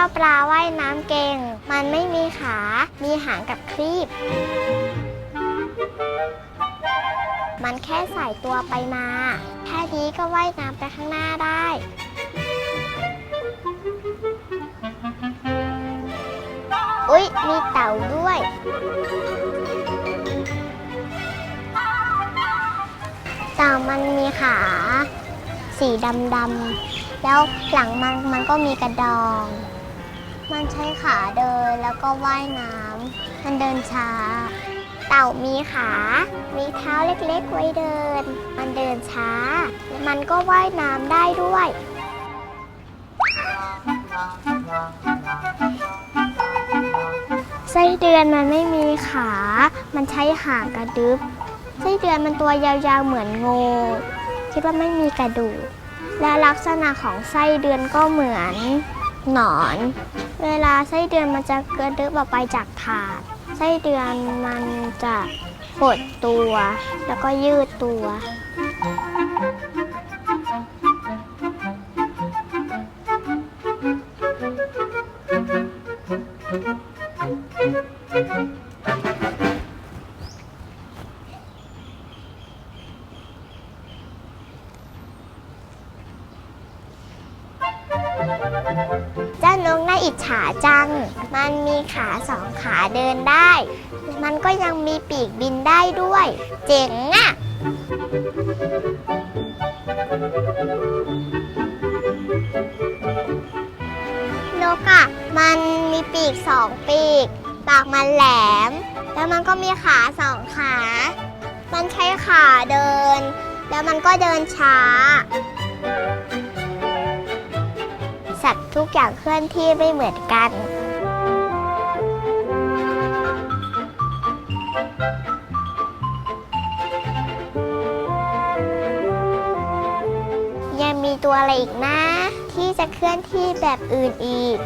จ้าปลาว่ายน้ำเก่ง มันไม่มีขา มีหางกับครีบ มันแค่ใสายตัวไปมา แค่นี้ก็ว่ายน้ำไปข้างหน้าได้ อุ๊ย มีเต่าด้วย เต่ามันมีขา สีดำๆแล้วหลังมันมันก็มีกระดอง มันใช้ขาเดินแล้วก็ว่ายน้ำมันเดินช้า เต่ามีขา มีเท้าเล็กๆไว้เดิน มันเดินช้า มันก็ว่ายน้ำได้ด้วย ไส้เดือนมันไม่มีขา มันใช้หางกระดึบ ไส้เดือนมันตัวยาวๆเหมือนงูคิดว่าไม่มีกระดูก และลักษณะของไส้เดือนก็เหมือน หนอน เวลาไส้เดือนมันจะกระดึบออกไปจากถาด ไส้เดือนมันจะหดตัว แล้วก็ยืดตัวเจ้าจฉาจัง มันมีขาสองขาเดินได้ มันก็ยังมีปีกบินได้ด้วย เจ๋งอะนกอะมันมีปีกสองปีก ปากมันแหลม แล้วมันก็มีขาสองขา มันใช้ขาเดิน แล้วมันก็เดินช้า สัตว์ทุกอย่างเคลื่อนที่ไม่เหมือนกัน ยังมีตัวอะไรอีกนะ ที่จะเคลื่อนที่แบบอื่นอีก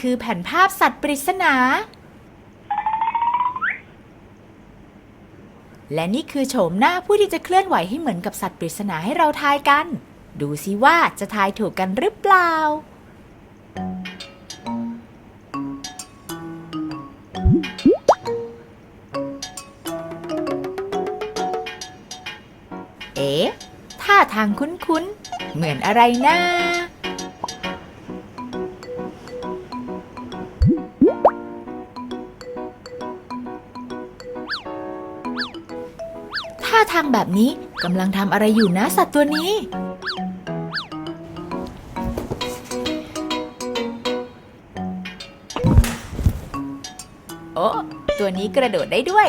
คือแผ่นภาพสัตว์ปริศนา และนี่คือโฉมหน้าผู้ที่จะเคลื่อนไหวให้เหมือนกับสัตว์ปริศนาให้เราทายกัน ดูสิว่าจะทายถูกกันหรือเปล่า เอ๊ะท่าทางคุ้นๆ เหมือนอะไรนะ ท่าทางแบบนี้กำลังทำอะไรอยู่นะสัตว์ตัวนี้ โอ้ ตัวนี้กระโดดได้ด้วย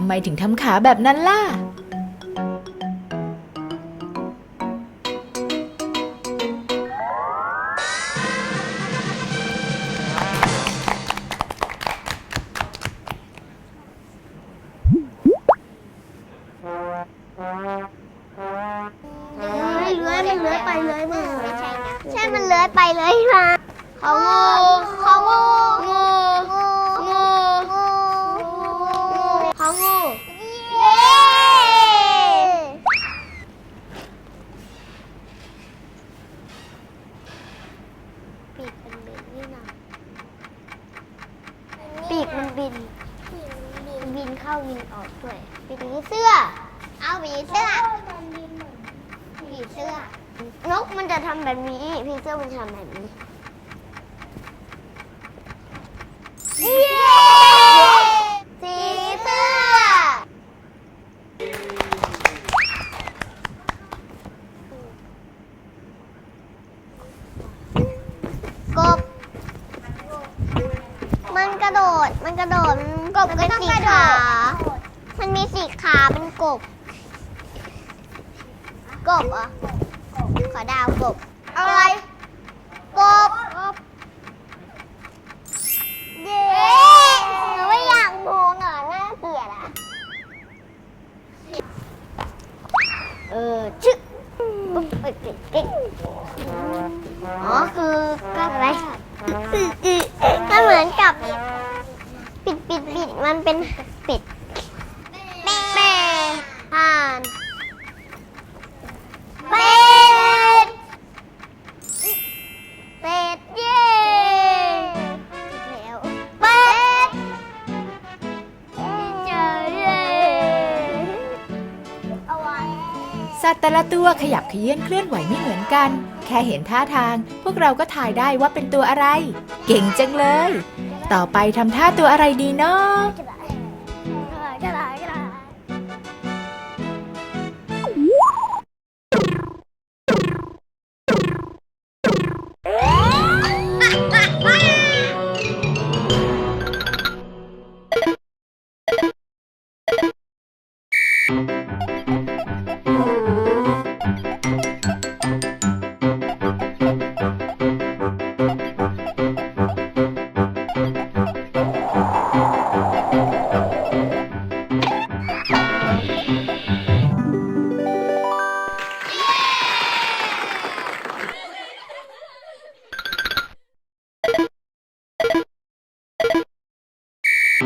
ำไมถึงทำขาแบบนั้นล่ะเลื้อยเลื้อยมันเลื้อยไปเลื้อยมา ใช่มันเลื้อยไปเลื้อยมาเขางูเขางูงูงูงูเขางูเย้ปีกมันบินนี่นะ ปีกมันบิน บินเข้าบินออกด้วยปีกผีเสื้อ เอาผีเสื้อผีเสื้อ นกมันจะทำแบบนี้ผีเสื้อมันจะทำแบบนี้ เย้สีเสื้อ กบ มันกระโดด มันกระโดดกบก็ต้องกระโดด มันมีสี่ขาเป็นกบ กบเหรอขอดาวกบอะไรกบเย้หนูไม่อยากมองอะน่าเกลียดอะเออชึปุ๊บไปปิดกิ๊กอ๋อคือก็อะไรก็เหมือนกับ ปิดปิดปิดมันเป็นปิด สัตว์แต่ละตัวขยับเขยื่อนเคลื่อนไหวไม่เหมือนกัน แค่เห็นท่าทาง พวกเราก็ถ่ายได้ว่าเป็นตัวอะไร เก่งจังเลย ต่อไปทำท่าตัวอะไรดีเนาะ ด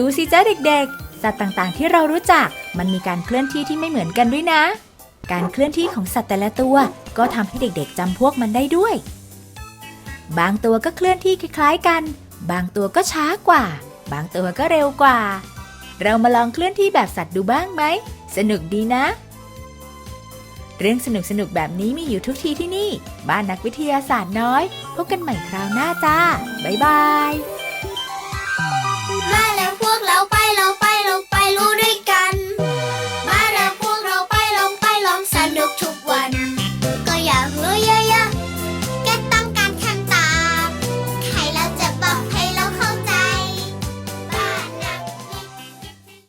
ูสิจ้าเด็กๆ สัตว์ต่างๆ ที่เรารู้จักมันมีการเคลื่อนที่ที่ไม่เหมือนกันด้วยนะ การเคลื่อนที่ของสัตว์แต่ละตัวก็ทำให้เด็กๆจำพวกมันได้ด้วย บางตัวก็เคลื่อนที่คล้ายๆกัน บางตัวก็ช้ากว่า บางตัวก็เร็วกว่า เรามาลองเคลื่อนที่แบบสัตว์ดูบ้างไหม สนุกดีนะ เรื่องสนุกๆแบบนี้มีอยู่ทุกที่ที่นี่ บ้านนักวิทยาศาสตร์น้อย พบกันใหม่คราวหน้าจ้า บ๊ายบาย